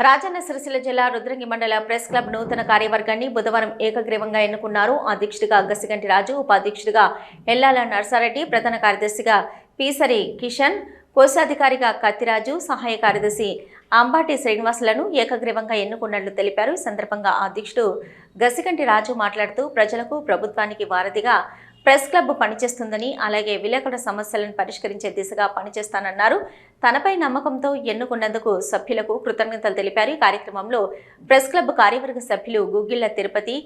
రాజన్న సిరిసిల్ల జిల్లా రుద్రంగి మండల press club నూతన కార్యవర్గాన్ని బుధవారం ఏకగ్రీవంగా ఎన్నుకున్నారు. అధ్యక్షుడిగా గసిగంటి రాజు ఉపాధ్యక్షుడిగా ఎల్లాల నర్సారెడ్డి ప్రధాన కార్యదర్శిగా పీసరి కిషన్ కోశాధికారిగా కత్తిరాజు సహాయ కార్యదర్శి అంబాటి శ్రీనివాసులను ఏకగ్రీవంగా ఎన్నుకున్నట్లు తెలిపారు. ఈ సందర్భంగా ఆ అధ్యక్షుడు గసిగంటి రాజు మాట్లాడుతూ ప్రజలకు ప్రభుత్వానికి వారధిగా ప్రెస్ క్లబ్ పనిచేస్తుందని అలాగే విలేకరుల సమస్యలను పరిష్కరించే దిశగా పనిచేస్తానన్నారు. తనపై నమ్మకంతో ఎన్నుకున్నందుకు సభ్యులకు కృతజ్ఞతలు తెలిపారు. ఈ కార్యక్రమంలో ప్రెస్ క్లబ్ కార్యవర్గ సభ్యులు గుగ్గిళ్ళ తిరుపతి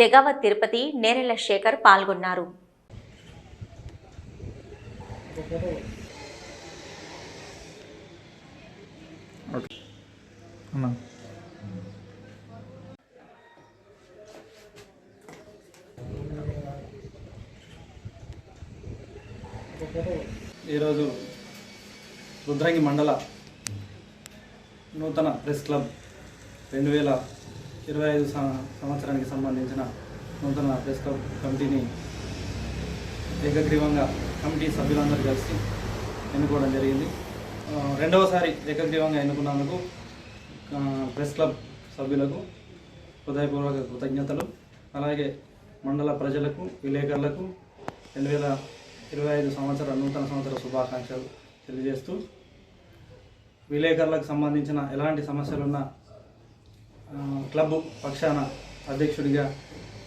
దెగావ తిరుపతి నేరెళ్ళ శేఖర్ పాల్గొన్నారు. అన్నా. ఈరోజు రుద్రంగి మండల నూతన ప్రెస్ క్లబ్ రెండు వేల ఇరవై ఐదు సంవత్సరానికి సంబంధించిన నూతన ప్రెస్ క్లబ్ కమిటీని ఏకగ్రీవంగా కమిటీ సభ్యులందరూ కలిసి ఎన్నుకోవడం జరిగింది. రెండవసారి ఏకగ్రీవంగా ఎన్నుకున్నందుకు ప్రెస్ క్లబ్ సభ్యులకు హృదయపూర్వక కృతజ్ఞతలు. అలాగే మండల ప్రజలకు విలేకరులకు రెండు వేల ఇరవై ఐదు సంవత్సర నూతన సంవత్సర శుభాకాంక్షలు తెలియజేస్తూ విలేకరులకు సంబంధించిన ఎలాంటి సమస్యలున్న క్లబ్ పక్షాన అధ్యక్షుడిగా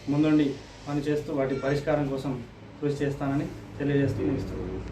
ముందుండి పనిచేస్తూ వాటి పరిష్కారం కోసం కృషి చేస్తానని తెలియజేస్తూ ముగిస్తున్నాను.